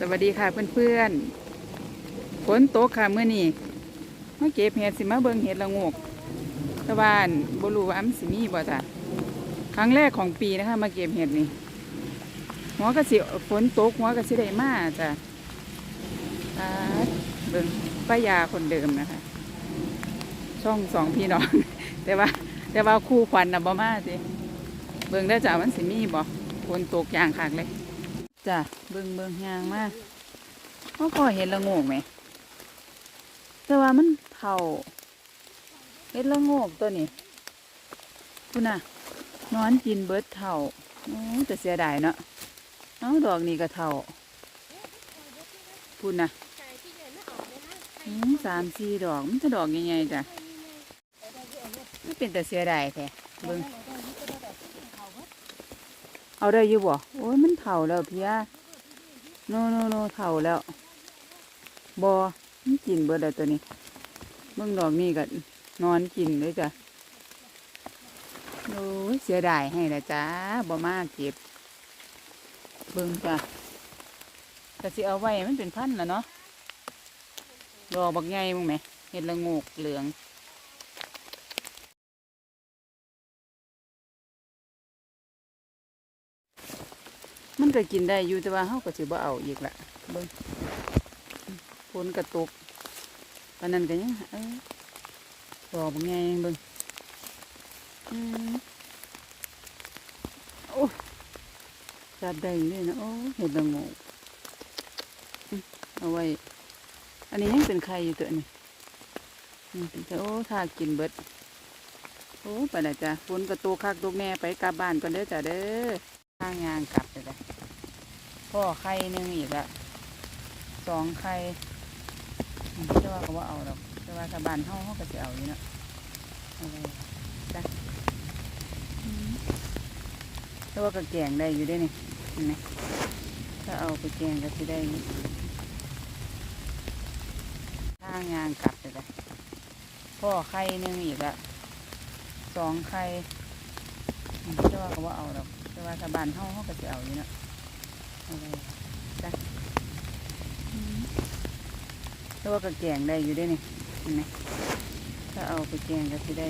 สวัสดีค่ะเพื่อนๆฝนตกค่ะเมื่อนี้มาเก็บเห็ดสิมาเบิงเห็ดละงกตะวันบรูว่ามันสิมีบ่จ้ะครั้งแรกของปีนะคะ มาเก็บเห็ดนี่หัวก็สิฝนตกหัวก็สิได้มาจ้ะเบิงป้ายาคนเดิมนะคะ ช่องสองพี่น้อง แต่ว่า แต่ว่าคู่ควันนะบ่มาสิเบิงได้จ้ะมันสิมีบ่ฝนตกอย่างคักเลย จ้ะเบิ่งเบิ่งยางมากเขาก็เห็นละโงกไหม แต่ว่ามันเท่าเห็นละโงกตัวนี้คุณน่ะนอนกินเบิดเท่าโอ้แต่เสียดายเนาะเอาดอกนี้ก็เท่าคุณน่ะอืมสามสี่ดอกมันจะดอกยังไงจ้ะไม่เป็นแต่เสียดายแท้เบิ่ง เอาได้อยู่บ่โอ้ยมันเถ่าแล้วพี่อาโนโนโนเถ่าแล้วบอมันกินเบิดแล้วตัวนี้เบิ่งดอกนี่ก็นอนกินเลยจ้ะโอ้ยเสียดายให้ละจ้าบ่มาเก็บ เบิ่งจ้ะแต่สิเอาไว้มันเป็นพันละเนาะดอกบักใหญ่มึงไหมเห็ดละโงกเหลือง มันก็กินได้อยู่แต่ว่าเฮาก็สิบ่เอาอีกละเบิ่งฝนกระตุกปานนั้นก็ยังเอ้ยดอกบ่ใหญ่เบิ่งอืมโอ้จับได้เลยนะโอ้เห็ดละงกอืมเอาไว้ อันนี้ยังเป็นไข่อยู่ตัวนี้โอ้ถ้ากินเบิด โอ้ไปละจ้ะฝนกระตกคักตุกแน่ไปกลับบ้านก่อนเด้อจ้ะเด้อางยางกลับเลยจ้พ่อไข่หนึ่งอีกละสองไข่อืมแต่ว่าก็ว่าเอาดอกแต่ว่าถ้าบ้านเฮาเฮาก็จะเอาอยู่นะเอาไปจ้ะอืมแต่ว่าก็แกงได้อยู่ได้นี่เห็นไหมถ้าเอาไปแกงก็สิได้ข้างยางกลับเลยจ้พ่อไข่หนึ่งอีกละสองไข่ แต่ว่าก็ว่าเอาดอกแต่ว่าถ้าบานเฮาเฮาก็จะเอาอยู่เนาะเอาไปจ้ะแต่ว่าก็แกงได้อยู่ได้นี่เห็นไหมถ้าเอาไปแกงก็จะได้